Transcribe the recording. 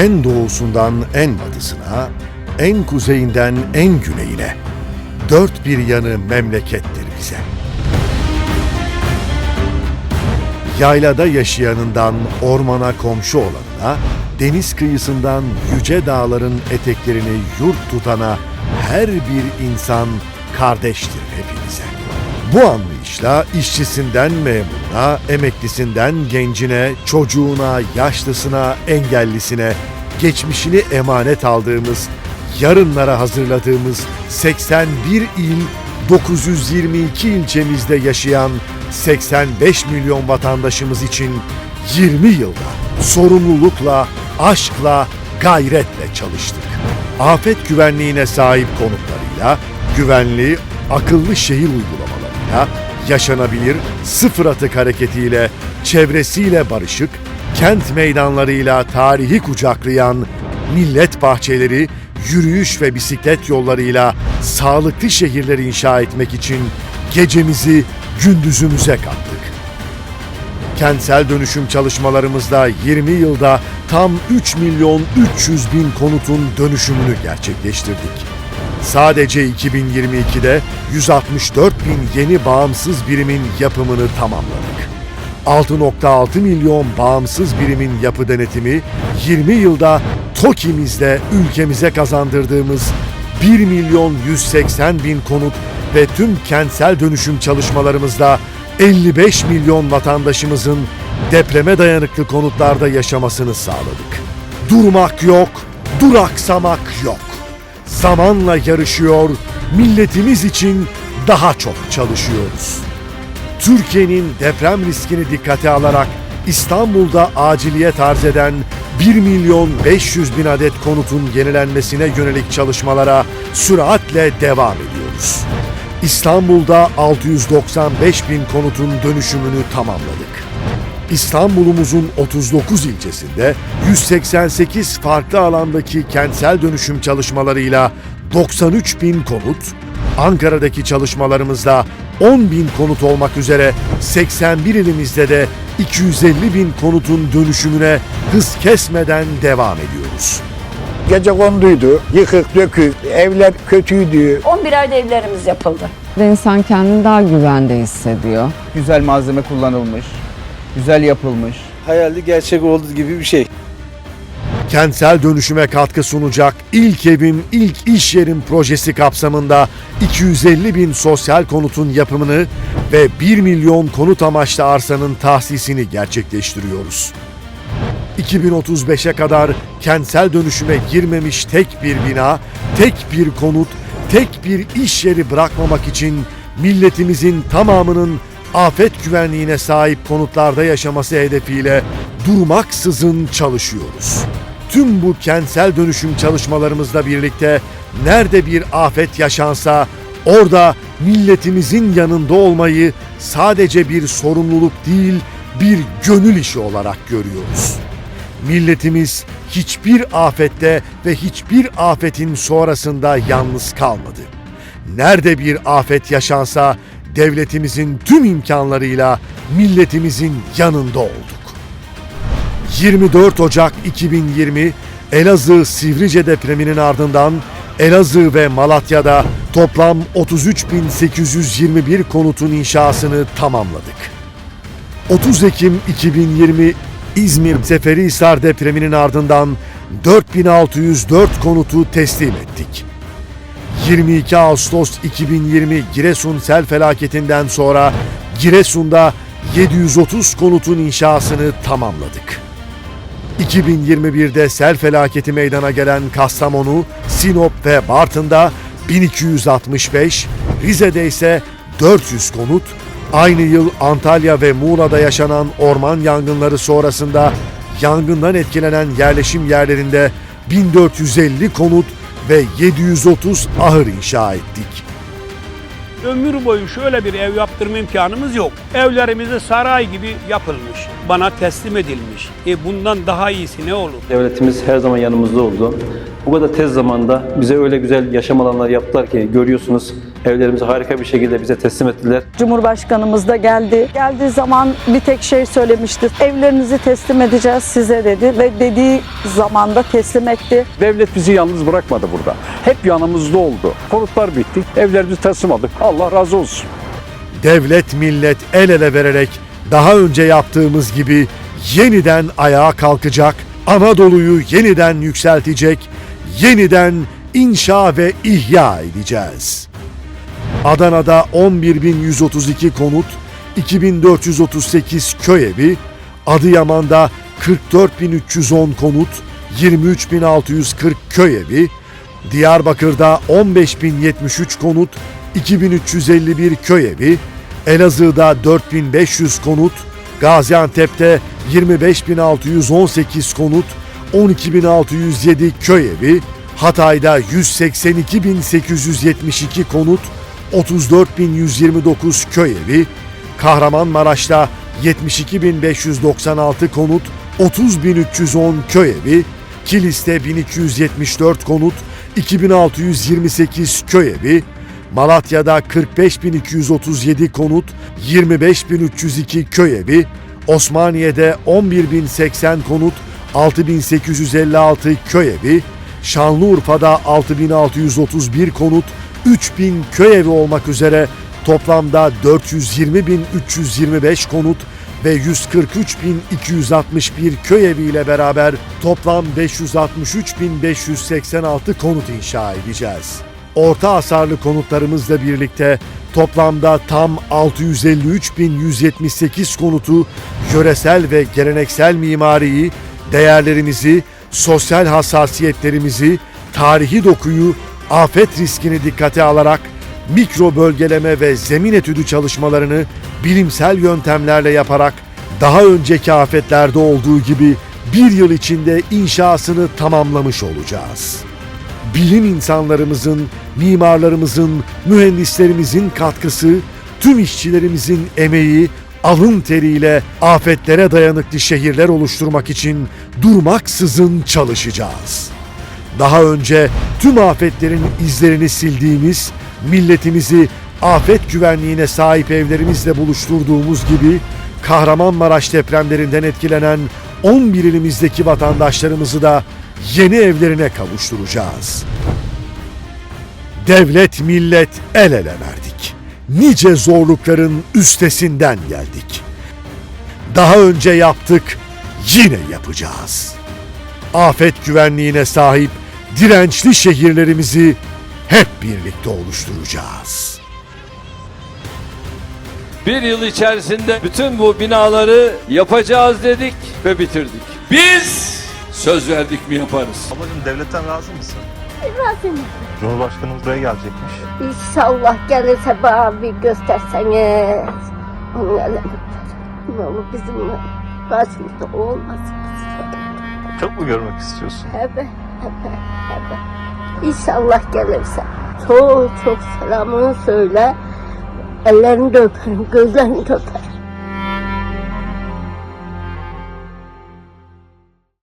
En doğusundan en batısına, en kuzeyinden en güneyine. Dört bir yanı memlekettir bize. Yaylada yaşayanından ormana komşu olanına, deniz kıyısından yüce dağların eteklerini yurt tutana her bir insan kardeştir hepimize. Bu anlayışla işçisinden memuruna, emeklisinden gencine, çocuğuna, yaşlısına, engellisine, geçmişini emanet aldığımız, yarınlara hazırladığımız 81 il, 922 ilçemizde yaşayan 85 milyon vatandaşımız için 20 yılda sorumlulukla, aşkla, gayretle çalıştık. Afet güvenliğine sahip konutlarıyla, güvenli, akıllı şehir uygulamalarıyla, yaşanabilir sıfır atık hareketiyle, çevresiyle barışık, kent meydanlarıyla tarihi kucaklayan, millet bahçeleri, yürüyüş ve bisiklet yollarıyla sağlıklı şehirler inşa etmek için gecemizi gündüzümüze kattık. Kentsel dönüşüm çalışmalarımızda 20 yılda tam 3 milyon 300 bin konutun dönüşümünü gerçekleştirdik. Sadece 2022'de 164 bin yeni bağımsız birimin yapımını tamamladık. 6.6 milyon bağımsız birimin yapı denetimi 20 yılda TOKİ'mizde ülkemize kazandırdığımız 1 milyon 180 bin konut ve tüm kentsel dönüşüm çalışmalarımızda 55 milyon vatandaşımızın depreme dayanıklı konutlarda yaşamasını sağladık. Durmak yok, duraksamak yok. Zamanla yarışıyor, milletimiz için daha çok çalışıyoruz. Türkiye'nin deprem riskini dikkate alarak İstanbul'da aciliyet arz eden 1 milyon 500 bin adet konutun yenilenmesine yönelik çalışmalara süratle devam ediyoruz. İstanbul'da 695 bin konutun dönüşümünü tamamladık. İstanbul'umuzun 39 ilçesinde 188 farklı alandaki kentsel dönüşüm çalışmalarıyla 93 bin konut, Ankara'daki çalışmalarımızda 10 bin konut olmak üzere 81 ilimizde de 250 bin konutun dönüşümüne hız kesmeden devam ediyoruz. Gece konduydu, yıkık dökük, evler kötüydü. 11 ayda evlerimiz yapıldı. İnsan kendini daha güvende hissediyor. güzel malzeme kullanılmış, güzel yapılmış. hayalde gerçek olduğu gibi bir şey. Kentsel dönüşüme katkı sunacak ilk evim, ilk iş yerim projesi kapsamında 250 bin sosyal konutun yapımını ve 1 milyon konut amaçlı arsanın tahsisini gerçekleştiriyoruz. 2035'e kadar kentsel dönüşüme girmemiş tek bir bina, tek bir konut, tek bir iş yeri bırakmamak için milletimizin tamamının afet güvenliğine sahip konutlarda yaşaması hedefiyle durmaksızın çalışıyoruz. Tüm bu kentsel dönüşüm çalışmalarımızla birlikte nerede bir afet yaşansa orada milletimizin yanında olmayı sadece bir sorumluluk değil bir gönül işi olarak görüyoruz. Milletimiz hiçbir afette ve hiçbir afetin sonrasında yalnız kalmadı. Nerede bir afet yaşansa devletimizin tüm imkanlarıyla milletimizin yanında olduk. 24 Ocak 2020 Elazığ Sivrice depreminin ardından Elazığ ve Malatya'da toplam 33.821 konutun inşasını tamamladık. 30 Ekim 2020 İzmir Seferihisar depreminin ardından 4604 konutu teslim ettik. 22 Ağustos 2020 Giresun sel felaketinden sonra Giresun'da 730 konutun inşasını tamamladık. 2021'de sel felaketi meydana gelen Kastamonu, Sinop ve Bartın'da 1265, Rize'de ise 400 konut, aynı yıl Antalya ve Muğla'da yaşanan orman yangınları sonrasında yangından etkilenen yerleşim yerlerinde 1450 konut ve 730 ahır inşa ettik. Ömür boyu şöyle bir ev yaptırma imkanımız yok. Evlerimizi saray gibi yapılmış, bana teslim edilmiş. E bundan daha iyisi ne olur? Devletimiz her zaman yanımızda oldu. Bu kadar tez zamanda bize öyle güzel yaşam alanları yaptılar ki görüyorsunuz Evlerimizi harika bir şekilde bize teslim ettiler. Cumhurbaşkanımız da geldi. Geldiği zaman bir tek şey söylemişti. Evlerinizi teslim edeceğiz size dedi ve dediği zamanda teslim etti. Devlet bizi yalnız bırakmadı burada. Hep yanımızda oldu. Konutlar bitti. Evlerimizi teslim aldık. Allah razı olsun. Devlet millet el ele vererek daha önce yaptığımız gibi yeniden ayağa kalkacak, Anadolu'yu yeniden yükseltecek, yeniden inşa ve ihya edeceğiz. Adana'da 11.132 konut, 2438 köy evi, Adıyaman'da 44.310 konut, 23.640 köy evi, Diyarbakır'da 15.073 konut, 2351 köy evi, Elazığ'da 4500 konut, Gaziantep'te 25618 konut, 12607 köy evi, Hatay'da 182872 konut, 34129 köy evi, Kahramanmaraş'ta 72596 konut, 30310 köy evi, Kilis'te 1274 konut, 2628 köy evi, Malatya'da 45237 konut, 25302 köy evi, Osmaniye'de 11080 konut, 6856 köy evi, Şanlıurfa'da 6631 konut, 3000 köy evi olmak üzere toplamda 420.325 konut ve 143.261 köy evi ile beraber toplam 563.586 konut inşa edeceğiz. Orta hasarlı konutlarımızla birlikte toplamda tam 653.178 konutu yöresel ve geleneksel mimariyi, değerlerimizi, sosyal hassasiyetlerimizi, tarihi dokuyu, afet riskini dikkate alarak mikro bölgeleme ve zemin etüdü çalışmalarını bilimsel yöntemlerle yaparak daha önceki afetlerde olduğu gibi bir yıl içinde inşasını tamamlamış olacağız. Bilim insanlarımızın, mimarlarımızın, mühendislerimizin katkısı, tüm işçilerimizin emeği, alın teriyle afetlere dayanıklı şehirler oluşturmak için durmaksızın çalışacağız daha önce tüm afetlerin izlerini sildiğimiz, milletimizi afet güvenliğine sahip evlerimizle buluşturduğumuz gibi Kahramanmaraş depremlerinden etkilenen 11 ilimizdeki vatandaşlarımızı da yeni evlerine kavuşturacağız. Devlet millet el ele verdik. Nice zorlukların üstesinden geldik. Daha önce yaptık, yine yapacağız afet güvenliğine sahip dirençli şehirlerimizi hep birlikte oluşturacağız. Bir yıl içerisinde bütün bu binaları yapacağız dedik ve bitirdik. Biz söz verdik mi yaparız. Ablacığım devletten razı mısın? Razıyım. Cumhurbaşkanımız buraya gelecekmiş. İnşallah gelirse bana bir gösterseniz. Elini Ne olur bizim başımızda olmasın. Çok mu görmek istiyorsun? Evet. İnşallah gelirse. Çok çok selamını söyle. Ellerini de öperim, gözlerini de öperim.